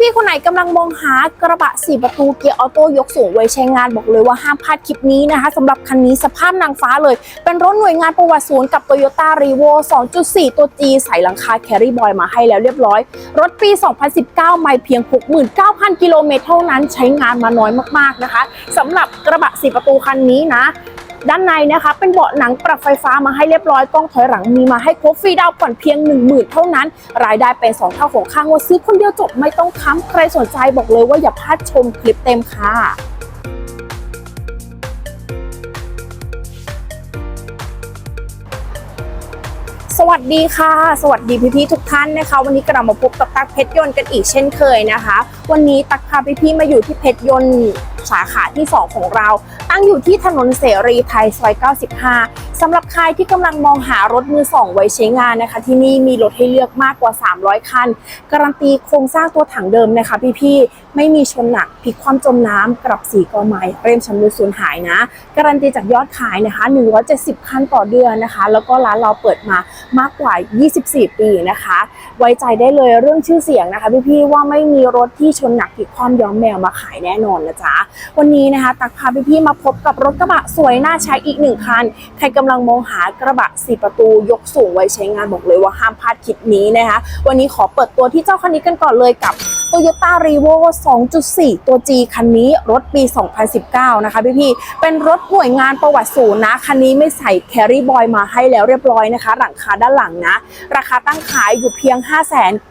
พี่ๆคนไหนกำลังมองหากระบะ4ประตูเกียร์ออโต้ยกสูงไว้ใช้งานบอกเลยว่าห้ามพลาดคลิปนี้นะคะสำหรับคันนี้สภาพนางฟ้าเลย เป็นรถหน่วยงานประวัติศูนย์กับ Toyota r e v o 2.4 ตัว G ใส่หลังคา Carry Boy มาให้แล้วเรียบร้อย รถปี 2019 ไม่เพียง 69,000 กิโลเมตรเท่านั้นใช้งานมาน้อยมากๆนะคะสำหรับกระบะ4ประตูคันนี้นะ ด้านในนะคะเป็นเบาะหนังปรับไฟฟ้ามาให้เรียบร้อยกล้องถอยหลังมีมาให้ครบฟรีดาวผ่อนเพียง 1 0,000 เท่านั้น รายได้เป็น 2 เท่าของค่างวดซื้อคนเดียวจบไม่ต้องค้ำใครสนใจบอกเลยว่าอย่าพลาดชมคลิปเต็มค่ะ สวัสดีค่ะ สวัสดีพี่ๆทุกท่านนะคะ วันนี้กลับมาพบกับตักเพชรยนต์กันอีกเช่นเคยนะคะ วันนี้ตักพาพี่ๆมาอยู่ที่เพชรยนต์สาขาที่ 2 ของเรา ตั้งอยู่ที่ถนนเสรีไทยซอย 95 สำหรับใครที่กำลังมองหารถมือสองไว้ใช้งานนะคะ ที่นี่มีรถให้เลือกมากกว่า 300 คัน การันตีโครงสร้างตัวถังเดิมนะคะ พี่ๆ ไม่มีชนหนักพลิกความจมน้ำกลับสีกอไม้เร่มชำรุดสูญหายนะ การันตีจากยอดขายนะคะ 170 คันต่อเดือนนะคะ แล้วก็ร้านเราเปิดมามากกว่า 24 ปีนะคะ ไว้ใจได้เลยเรื่องชื่อเสียงนะคะ พี่ๆ ว่าไม่มีรถที่ชนหนักพลิกความย้อมแมวมาขายแน่นอนนะจ๊ะวันนี้นะคะ ตักพาพี่ๆ มาพบกับรถกระบะสวยน่าใช้อีกหนึ่งคันใครกำลังำลังมองหากระบะสี่ประตูยกสูงไว้ใช้งานบอกเลยว่าห้ามพลาดคลิปนี้นะคะ วันนี้ขอเปิดตัวที่เจ้าคันนี้กันก่อนเลยกับ Toyota r e v o 2.4 ตัว G คันนี้รถปี 2019 นะคะพี่ๆเป็นรถหน่วยงานประวัติศูนย์นะ คันนี้ไม่ใส่ Carry Boy มาให้แล้วเรียบร้อยนะคะ หลังคาด้านหลังนะ ราคาตั้งขายอยู่เพียง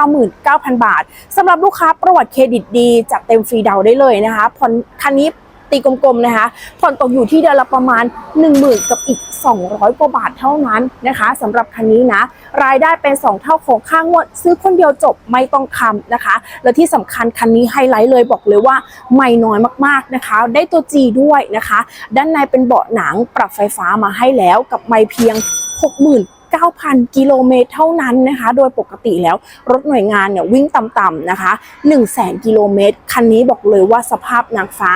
599,000 บาทสำหรับลูกค้าประวัติเครดิตดีจัดเต็มฟรีดาวได้เลยนะคะผ่อนคันนี้ ตีกลมๆนะคะผ่อนตกอยู่ที่เดือนละประมาณ 10,000 กับอีก 200 กว่าบาทเท่านั้นนะคะสำหรับคันนี้นะ รายได้เป็น 2 เท่าของค่างวด ซื้อคนเดียวจบไม่ต้องคำนะคะ และที่สำคัญคันนี้ไฮไลท์เลยบอกเลยว่าไม่น้อยมากๆนะคะ ได้ตัว G ด้วยนะคะ ด้านในเป็นเบาะหนังปรับไฟฟ้ามาให้แล้วกับไม่เพียง 60,000 9,000 กิโลเมตรเท่านั้นนะคะ โดยปกติแล้วรถหน่วยงานเนี่ยวิ่งต่ำๆนะคะ100,000กิโลเมตร คันนี้บอกเลยว่าสภาพนางฟ้า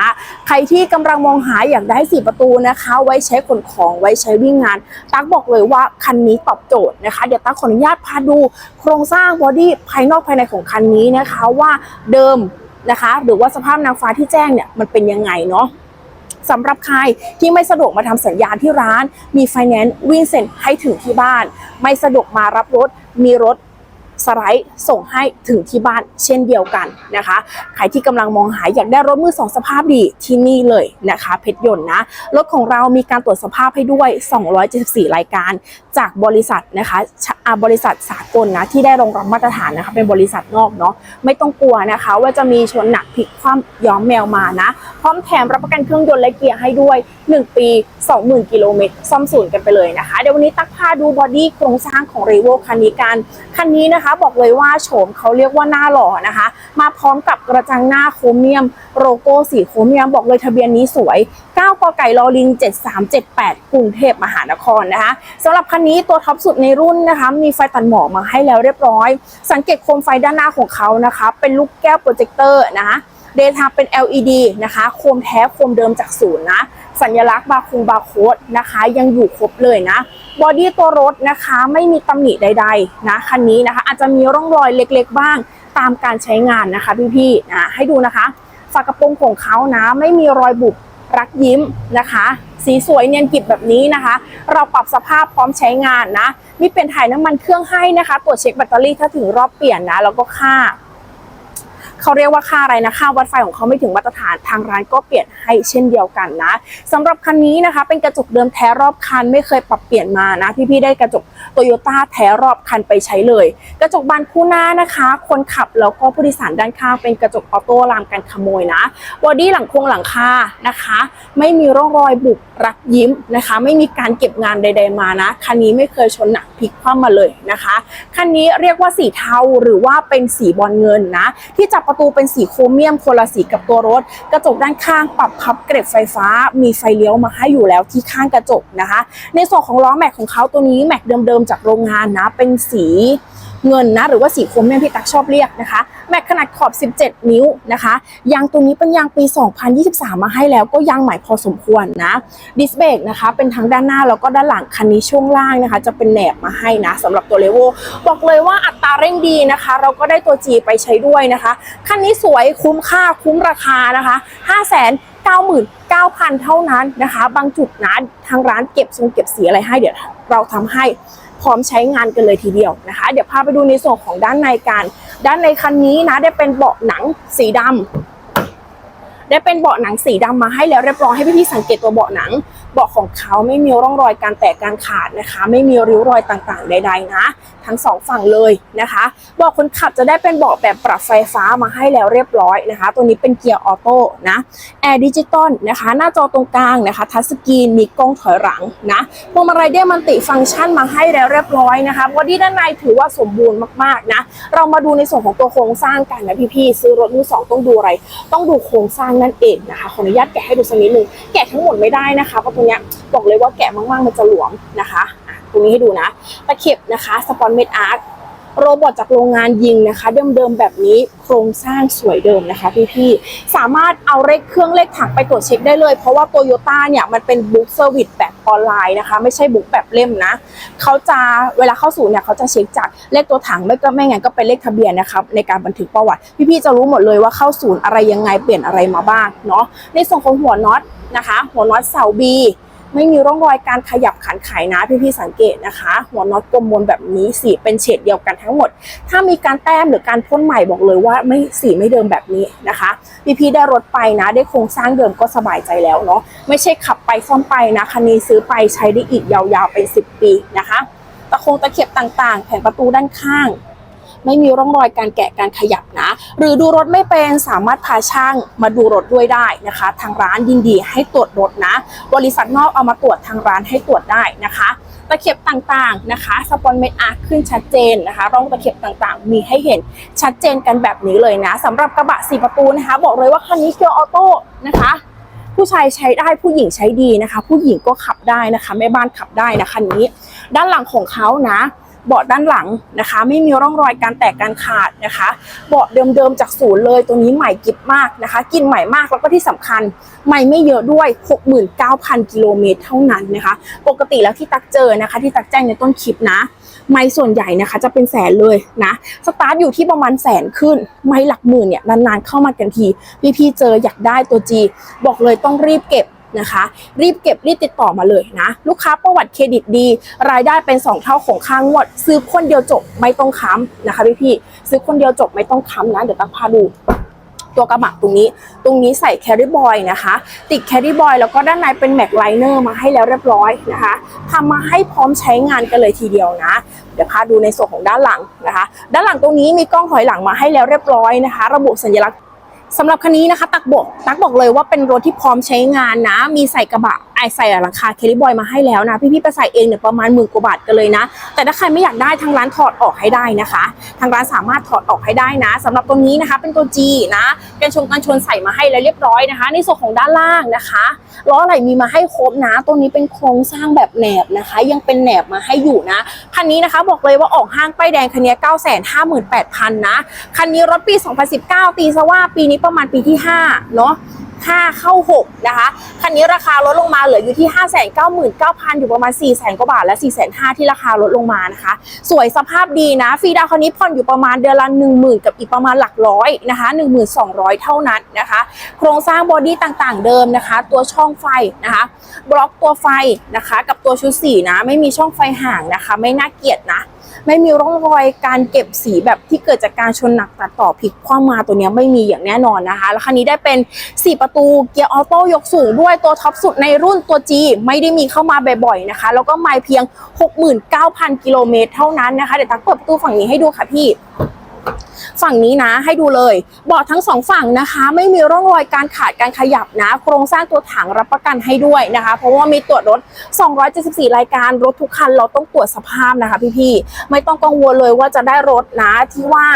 ใครที่กำลังมองหาอยากได้4ประตูนะคะ ไว้ใช้ขนของไว้ใช้วิ่งงาน ตั๊กบอกเลยว่าคันนี้ตอบโจทย์นะคะ เดี๋ยวตั๊กขออนุญาตพาดูโครงสร้างบอดี้ภายนอกภายในของคันนี้นะคะว่าเดิมนะคะ หรือว่าสภาพนางฟ้าที่แจ้งเนี่ยมันเป็นยังไงเนาะ สำหรับใครที่ไม่สะดวกมาทำสัญญาณที่ร้าน มีไฟแนนซ์วิ่งเซ็นให้ถึงที่บ้าน ไม่สะดวกมารับรถ มีรถ สไลด์ส่งให้ถึงที่บ้านเช่นเดียวกันนะคะ ใครที่กำลังมองหาอยากได้รถมือสองสภาพดีที่นี่เลยนะคะ เพชรยนต์นะ รถของเรามีการตรวจสภาพให้ด้วย 274 รายการ จากบริษัทนะคะอาบริษัทสากลนะที่ได้รองรับมาตรฐานนะคะ เป็นบริษัทนอกเนาะไม่ต้องกลัวนะคะ ว่าจะมีชนหนักพลิกคว่ำย้อมแมวมานะ พร้อมแถมรับประกันเครื่องยนต์และเกียร์ให้ด้วย 1 ปี 20,000 กิโลเมตรซ่อมศูนย์กันไปเลยนะคะ เดี๋ยววันนี้ตักพาดูบอดี้โครงสร้างของ r e v o คันนี้กันคันนี้นะคะบอกเลยว่าโฉมเขาเรียกว่าหน้าหล่อนะคะ มาพร้อมกับกระจังหน้าโครเมียม โลโก้สีโครเมียมบอกเลยทะเบียนนี้สวย 9กไก่ลอลิง 7378 กรุงเทพมหานครนะคะสำหรับคันนี้ตัวท็อปสุดในรุ่นนะคะ มีไฟตัดหมอกมาให้แล้วเรียบร้อย สังเกตโคมไฟด้านหน้าของเขานะคะ เป็นลูกแก้วโปรเจคเตอร์นะคะ เดทาเป็น LED นะคะโคมแท้โคมเดิมจากศูนย์นะ สัญลักษณ์บาคงบาโคดนะคะ ยังอยู่ครบเลยนะบอดี้ตัวรถนะคะไม่มีตำหนิใด ๆ นะคันนี้นะคะ อาจจะมีร่องรอยเล็กๆบ้างตามการใช้งานนะคะพี่ๆนะให้ดูนะคะฝากระโปรงของเขานะไม่มีรอยบุบรักยิ้มนะคะ สีสวยเนียนกริบแบบนี้นะคะ เราปรับสภาพพร้อมใช้งานนะ มีเปลี่ยนถ่ายน้ำมันเครื่องให้นะคะ ตรวจเช็คแบตเตอรี่ถ้าถึงรอบเปลี่ยนนะ แล้วก็ค่า เขาเรียกว่าค่าอะไรนะค่าวัดไฟของเขาไม่ถึงมาตรฐานทางร้านก็เปลี่ยนให้เช่นเดียวกันนะสำหรับคันนี้นะคะ เป็นกระจกเดิมแท้รอบคันไม่เคยปรับเปลี่ยนมานะพี่ๆได้กระจกโตโยต้าแท้รอบคันไปใช้เลย กระจกบานคู่หน้านะคะ คนขับแล้วก็ผู้โดยสารด้านข้างเป็นกระจกออโต้รามกันขโมยนะบอดี้หลังโครงหลังคานะคะ ไม่มีร่องรอยบุบรักยิ้มนะคะ ไม่มีการเก็บงานใด ๆมานะคันนี้ไม่เคยชนหนักพลิกคว่ำมาเลยนะคะคันนี้เรียกว่าสีเทาหรือว่าเป็นสีบอลเงินนะ ที่จับประตูเป็นสีโครเมียมคนละสีกับตัวรถ กระจกด้านข้างปรับพับเกร็ดไฟฟ้า มีไฟเลี้ยวมาให้อยู่แล้วที่ข้างกระจกนะคะ ในส่วนของล้อแม็กของเขาตัวนี้แม็กเดิมๆจากโรงงานนะเป็นสี เงินนะหรือว่าสีโครเมียมที่ตักชอบเรียกนะคะแม็กขนาดขอบ 17 นิ้วนะคะยางตัวนี้เป็นยางปี 2023 มาให้แล้วก็ยางใหม่พอสมควรนะดิสเบรกนะคะเป็นทั้งด้านหน้าแล้วก็ด้านหลังคันนี้ช่วงล่างนะคะ จะเป็นแหนบมาให้นะสำหรับตัวเลโวบอกเลยว่าอัตราเร่งดีนะคะ เราก็ได้ตัว G ไปใช้ด้วยนะคะคันนี้สวยคุ้มค่าคุ้มราคานะคะ5 9 9 0 0 0 เท่านั้นนะคะ บางจุดนะทางร้านเก็บทรงเก็บสีอะไรให้เดี๋ยวเราทำให้ พร้อมใช้งานกันเลยทีเดียวนะคะ เดี๋ยวพาไปดูในส่วนของด้านในกัน ด้านในคันนี้นะได้เป็นเบาะหนังสีดำได้เป็นเบาะหนังสีดำมาให้แล้วเรียบร้อยให้พี่ๆสังเกตตัวเบาะหนัง เบาะของเขาไม่มีร่องรอยการแตกการขาดนะคะ ไม่มีริ้วรอยต่างๆ ใด ๆ นะ ทั้งสองฝั่งเลยนะคะเบาะคนขับจะได้เป็นเบาะแบบปรับไฟฟ้ามาให้แล้วเรียบร้อยนะคะ ตัวนี้เป็นเกียร์ออโต้นะแอร์ดิจิตอลนะคะ หน้าจอตรงกลางนะคะทัชสกรีนมีกล้องถอยหลังนะพวงมาลัยได้มันติฟังก์ชันมาให้แล้วเรียบร้อยนะคะบอดี้ด้านในถือว่าสมบูรณ์มากๆนะเรามาดูในส่วนของตัวโครงสร้างกันนะพี่ๆซื้อรถมือสองต้องดูอะไร ต้องดูโครงสร้างนั่นเองนะคะขออนุญาตแกะให้ดูสักนิดนึงแกะทั้งหมดไม่ได้นะคะเพราะตัวเนี้ยบอกเลยว่าแกะมากๆมันจะหลวมนะคะตรงนี้ให้ดูนะตะเข็บนะคะสปอนเมดอาร์ตโรบอทจากโรงงานยิงนะคะ เดิมๆแบบนี้โครงสร้างสวยเดิมนะคะพี่ๆสามารถเอาเลขเครื่องเลขถังไปตรวจเช็คได้เลย เพราะว่าโตโยต้าเนี่ยมันเป็นบุ๊กเซอร์วิสแบบออนไลน์นะคะ ไม่ใช่บุ๊กแบบเล่มนะเขาจะเวลาเข้าศูนย์เนี่ยเขาจะเช็คจากเลขตัวถังไม่ก็ไม่งั้นก็เป็นเลขทะเบียนนะครับในการบันทึกประวัติ พี่ๆจะรู้หมดเลยว่าเข้าศูนย์อะไรยังไงเปลี่ยนอะไรมาบ้างเนาะในส่วนของหัวน็อต นะคะ หัวน็อตเสาบีไม่มีร่องรอยการขยับขันไขนะพี่ๆสังเกตนะคะ หัวน็อตกลมมนแบบนี้สีเป็นเฉดเดียวกันทั้งหมด ถ้ามีการแต้มหรือการพ่นใหม่บอกเลยว่าไม่สีไม่เดิมแบบนี้นะคะพี่ๆได้รถไปนะ ได้โครงสร้างเดิมก็สบายใจแล้วเนาะไม่ใช่ขับไปซ่อมไปนะคันนี้ซื้อไปใช้ได้อีกยาวๆเป็น 10 ปีนะคะตะโคงตะเข็บต่างๆ แผงประตูด้านข้าง ไม่มีร่องรอยการแกะการขยับนะ หรือดูรถไม่เป็นสามารถพาช่างมาดูรถด้วยได้นะคะ ทางร้านยินดีให้ตรวจรถนะ บริษัทนอกเอามาตรวจทางร้านให้ตรวจได้นะคะตะเข็บต่างๆนะคะสปอนเมดอาร์ขึ้นชัดเจนนะคะร่องตะเข็บต่างๆ มีให้เห็นชัดเจนกันแบบนี้เลยนะสำหรับกระบะสี่ประตูนะคะ บอกเลยว่าคันนี้เกียร์ออโต้นะคะผู้ชายใช้ได้ผู้หญิงใช้ดีนะคะ ผู้หญิงก็ขับได้นะคะแม่บ้านขับได้นะคันนี้ ด้านหลังของเขานะ เบาะด้านหลังนะคะ ไม่มีร่องรอยการแตกการขาดนะคะ เบาะเดิมๆจากศูนย์เลยตัวนี้ใหม่กิบมากนะคะ กินใหม่มากแล้วก็ที่สำคัญใหม่ไม่เยอะด้วย 69,000 กิโลเมตรเท่านั้นนะคะ ปกติแล้วที่ตักเจอนะคะ ที่ตักแจ้งในต้นคลิปนะไม่ส่วนใหญ่นะคะจะเป็นแสนเลยนะ สตาร์ทอยู่ที่ประมาณแสนขึ้น ไม่หลักหมื่นเนี่ยนานๆเข้ามากันทีพี่ๆเจออยากได้ตัว G บอกเลยต้องรีบเก็บ นะคะ รีบเก็บรีบติดต่อมาเลยนะ ลูกค้าประวัติเครดิตดี รายได้เป็น 2 เท่าของค่างวด ซื้อคนเดียวจบไม่ต้องค้ำนะคะพี่ๆซื้อคนเดียวจบไม่ต้องค้ำนะ เดี๋ยวตักพาดูตัวกระบะตรงนี้ ตรงนี้ใส่แคริบอยนะคะ ติดแคริบอยแล้วก็ด้านในเป็นแม็กไลเนอร์มาให้แล้วเรียบร้อยนะคะทำมาให้พร้อมใช้งานกันเลยทีเดียวนะ เดี๋ยวพาดูในส่วนของด้านหลังนะคะ ด้านหลังตรงนี้มีกล้องถอยหลังมาให้แล้วเรียบร้อยนะคะ ระบุสัญลักษณ์ สำหรับคันนี้นะคะตักบอกตักบอกเลยว่าเป็นรถที่พร้อมใช้งานนะ มีใส่กระบะไอใส่หลังคาเคลิบอยมาให้แล้วนะ พี่ๆไปใส่เองเนี่ยประมาณหมื่นกว่าบาทกันเลยนะ แต่ถ้าใครไม่อยากได้ทางร้านถอดออกให้ได้นะคะ ทางร้านสามารถถอดออกให้ได้นะสำหรับตัวนี้นะคะ เป็นตัว G นะกันชนกันชนใส่มาให้แล้วเรียบร้อยนะคะ ในส่วนของด้านล่างนะคะล้ออะไรมีมาให้ครบนะ ตัวนี้เป็นโครงสร้างแบบแหนบนะคะ ยังเป็นแหนบมาให้อยู่นะคันนี้นะคะบอกเลยว่าออกห้างป้ายแดงคันนี้9 5 8 0 0 0นะคันนี้รถปี 2019 ตีซะว่าปีนี้ประมาณปีที่5เนาะ5 เข้า 6 นะคะ คันนี้ราคาลดลงมาเหลืออยู่ที่ 5 9 9 0 0 0 อยู่ประมาณ 4 0 0 0 0 กว่าบาท และ 4 5 0 0 0ที่ราคาลดลงมานะคะ สวยสภาพดีนะ ฟรีดาวคันนี้ผ่อนอยู่ประมาณเดือนละ 10,000 กับอีกประมาณหลักร้อยนะคะ 1200 เท่านั้นนะคะ โครงสร้างบอดี้ต่างๆเดิมนะคะ ตัวช่องไฟนะคะ บล็อกตัวไฟนะคะ กับตัวชุดสีนะ ไม่มีช่องไฟห่างนะคะ ไม่น่าเกลียดนะ ไม่มีร่องรอยการเก็บสีแบบที่เกิดจากการชนหนักตัดต่อพลิกคว่ำมาตัวนี้ไม่มีอย่างแน่นอนนะคะ แล้วคันนี้ได้เป็น 4 ประตูเกียร์ออโต้ยกสูงด้วยตัวท็อปสุดในรุ่นตัว G ไม่ได้มีเข้ามาบ่อยๆนะคะ แล้วก็ไม่เพียง 69,000 กิโลเมตรเท่านั้นนะคะ เดี๋ยวตักเปิดประตูฝั่งนี้ให้ดูค่ะพี่ ฝั่งนี้นะให้ดูเลยเบาะทั้งสองฝั่งนะคะ ไม่มีร่องรอยการขาดการขยับนะ โครงสร้างตัวถังรับประกันให้ด้วยนะคะ เพราะว่ามีตรวจรถ 274 รายการรถทุกคันเราต้องตรวจสภาพนะคะพี่ๆไม่ต้องกังวลเลยว่าจะได้รถนะที่ว่า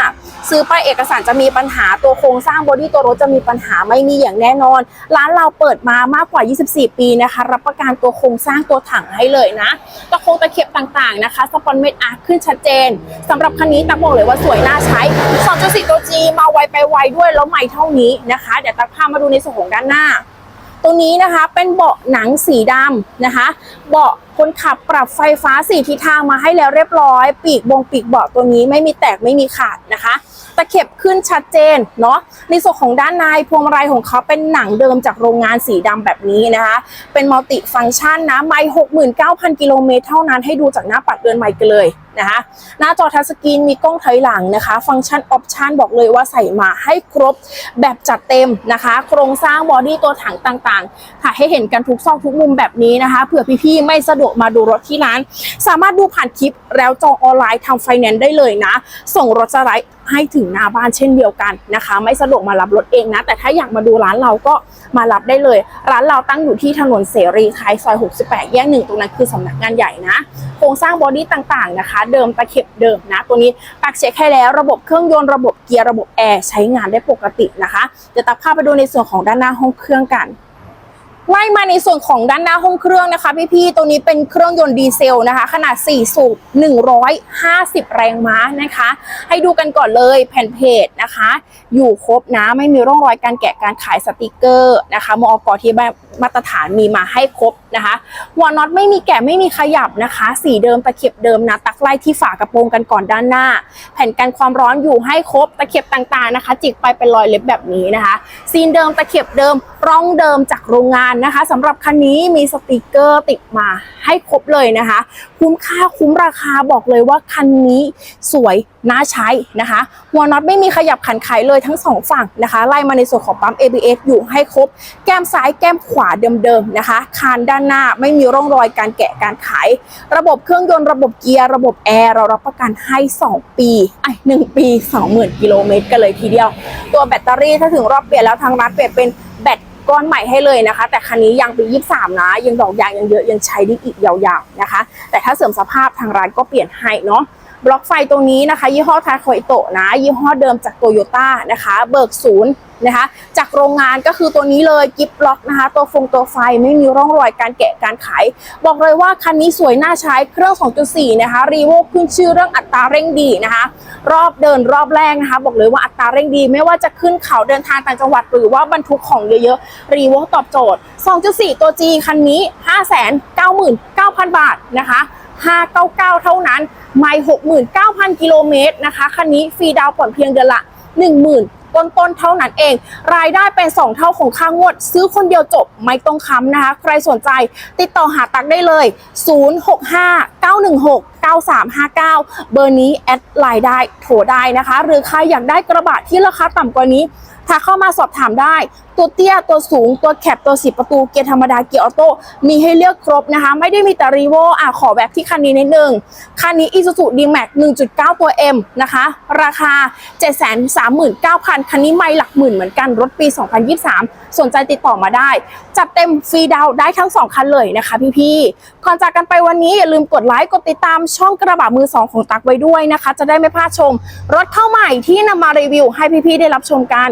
ซื้อไปเอกสารจะมีปัญหาตัวโครงสร้างบอดี้ตัวรถจะมีปัญหาไม่มีอย่างแน่นอน ร้านเราเปิดมามากกว่า 24 ปีนะคะ รับประกันตัวโครงสร้างตัวถังให้เลยนะตะโคงตะเข็บต่างๆนะคะสปอนเม็ดอาร์ขึ้นชัดเจนสำหรับคันนี้ตักบอกเลยว่าสวยน่าใช้2.4 ตัว G มาไวไปไวด้วยแล้วใหม่เท่านี้นะคะ เดี๋ยวตักพามาดูในส่วนของด้านหน้าตรงนี้นะคะเป็นเบาะหนังสีดำนะคะ เบาะ คนขับปรับไฟฟ้าสี่ทิศทางมาให้แล้วเรียบร้อย ปีกบงปีกเบาะตัวนี้ไม่มีแตกไม่มีขาดนะคะตะเข็บขึ้นชัดเจนเนาะในส่วนของด้านในพวงมาลัยของเขาเป็นหนังเดิมจากโรงงานสีดำแบบนี้นะคะ เป็นมัลติฟังก์ชันนะไม่69,000กิโลเมตรเท่านั้นให้ดูจากหน้าปัดเดือนใหม่กันเลยนะคะหน้าจอทัชสกรีนมีกล้องถอยหลังนะคะ ฟังก์ชันออปชันบอกเลยว่าใส่มาให้ครบแบบจัดเต็มนะคะ โครงสร้างบอดี้ตัวถังต่างๆค่ะให้เห็นกันทุกซอกทุกมุมแบบนี้นะคะเผื่อพี่ๆไม่สะดวกมาดูรถที่ร้าน สามารถดูผ่านคลิปแล้วจองออนไลน์ทำไฟแนนซ์ได้เลยนะ ส่งรถสไลด์ให้ถึงหน้าบ้านเช่นเดียวกันนะคะ ไม่สะดวกมารับรถเองนะ แต่ถ้าอยากมาดูร้านเราก็มารับได้เลย ร้านเราตั้งอยู่ที่ถนนเสรีไทยซอย 68 แยกหนึ่งตรงนั้นคือสำนักงานใหญ่นะ โครงสร้างบอดี้ต่างๆนะคะ เดิมตะเข็บเดิมนะ ตัวนี้ตักเช็คให้แล้วระบบเครื่องยนต์ระบบเกียร์ระบบแอร์ใช้งานได้ปกตินะคะเดี๋ยวตักพาไปดูในส่วนของด้านหน้าห้องเครื่องกัน ไล่มาในส่วนของด้านหน้าห้องเครื่องนะคะพี่ๆ ตัวนี้เป็นเครื่องยนต์ดีเซลนะคะ ขนาด 4 สูบ 150 แรงม้านะคะ ให้ดูกันก่อนเลยแผ่นเพจนะคะ อยู่ครบนะ ไม่มีร่องรอยการแกะการขายสติกเกอร์นะคะมอกที่มาตรฐานมีมาให้ครบนะคะหัวน็อตไม่มีแกะไม่มีขยับนะคะ สีเดิมตะเข็บเดิมนะ ตักไล่ที่ฝากระโปรงกันก่อนด้านหน้า แผ่นกันความร้อนอยู่ให้ครบตะเข็บต่างๆนะคะ จิกไปเป็นรอยเล็บแบบนี้นะคะ ซีนเดิมตะเข็บเดิมร่องเดิมจากโรงงานนะคะสำหรับคันนี้มีสติกเกอร์ติดมาให้ครบเลยนะคะ คุ้มค่าคุ้มราคาบอกเลยว่าคันนี้สวยน่าใช้นะคะหัวน็อตไม่มีขยับขันไขเลยทั้งสองฝั่งนะคะไล่มาในส่วนของปั๊ม ABS อยู่ให้ครบ แก้มซ้ายแก้มขวาเดิมๆนะคะ คานด้านหน้าไม่มีร่องรอยการแกะการขาย ระบบเครื่องยนต์ระบบเกียร์ระบบแอร์เรารับประกันให้ 2 ปีไอ้หนึ่งปี 20,000 กิโลเมตรกันเลยทีเดียว ตัวแบตเตอรี่ถ้าถึงรอบเปลี่ยนแล้วทางร้านเปลี่ยนเป็นแบต ก้อนใหม่ให้เลยนะคะ แต่คันนี้ยังปี 23 นะ ยังดอกยางยังเยอะยังใช้ได้อีกยาวๆนะคะ แต่ถ้าเสื่อมสภาพทางร้านก็เปลี่ยนให้เนาะ บล็อกไฟตรงนี้นะคะ ยี่ห้อทาโคอิโตะนะ ยี่ห้อเดิมจากโตโยต้านะคะ เบิกศูนย์นะคะจากโรงงานก็คือตัวนี้เลยกิฟบล็อกนะคะ ตัวฟงตัวไฟไม่มีร่องรอยการแกะการขายบอกเลยว่าคันนี้สวยน่าใช้เครื่อง 2.4 นะคะรีโวขึ้นชื่อเรื่องอัตราเร่งดีนะคะ รอบเดินรอบแรกนะคะ บอกเลยว่าอัตราเร่งดี ไม่ว่าจะขึ้นเขาเดินทางต่างจังหวัดหรือว่าบรรทุกของเยอะๆรีโวตอบโจทย์ 2.4 ตัว G คันนี้ 599,000 บาทนะคะ 599 เท่านั้น ไม่69,000 กิโลเมตรนะคะ คันนี้ฟรีดาวน์ผ่อนเพียงเดือนละ 10,000ต้นต้นๆเท่านั้นเอง รายได้เป็น 2 เท่าของค่างวด ซื้อคนเดียวจบไม่ต้องค้ำนะคะ ใครสนใจติดต่อหาตักได้เลย 065-916-9359 เบอร์นี้แอดไลน์ได้โทรได้นะคะ หรือใครอยากได้กระบะที่ราคาต่ำกว่านี้ ทักเข้ามาสอบถามได้ ตัวเตี้ยตัวสูงตัวแคปตัวสิบประตูเกียร์ธรรมดาเกียร์ออโต้มีให้เลือกครบนะคะ ไม่ได้มีแต่รีโวอะขอแบบที่คันนี้นิดนึง คันนี้ Isuzu D-Max 1.9 ตัว M นะคะ ราคา 739,000 คันนี้ไม่หลักหมื่นเหมือนกันรถปี 2023สนใจติดต่อมาได้ จัดเต็มฟรีดาวได้ทั้ง 2 คันเลยนะคะพี่ๆก่อนจากกันไปวันนี้อย่าลืมกดไลค์กดติดตามช่องกระบะมือสองของตักไว้ด้วยนะคะ จะได้ไม่พลาดชม รถเข้าใหม่ที่นำมารีวิวให้พี่ๆได้รับชมกัน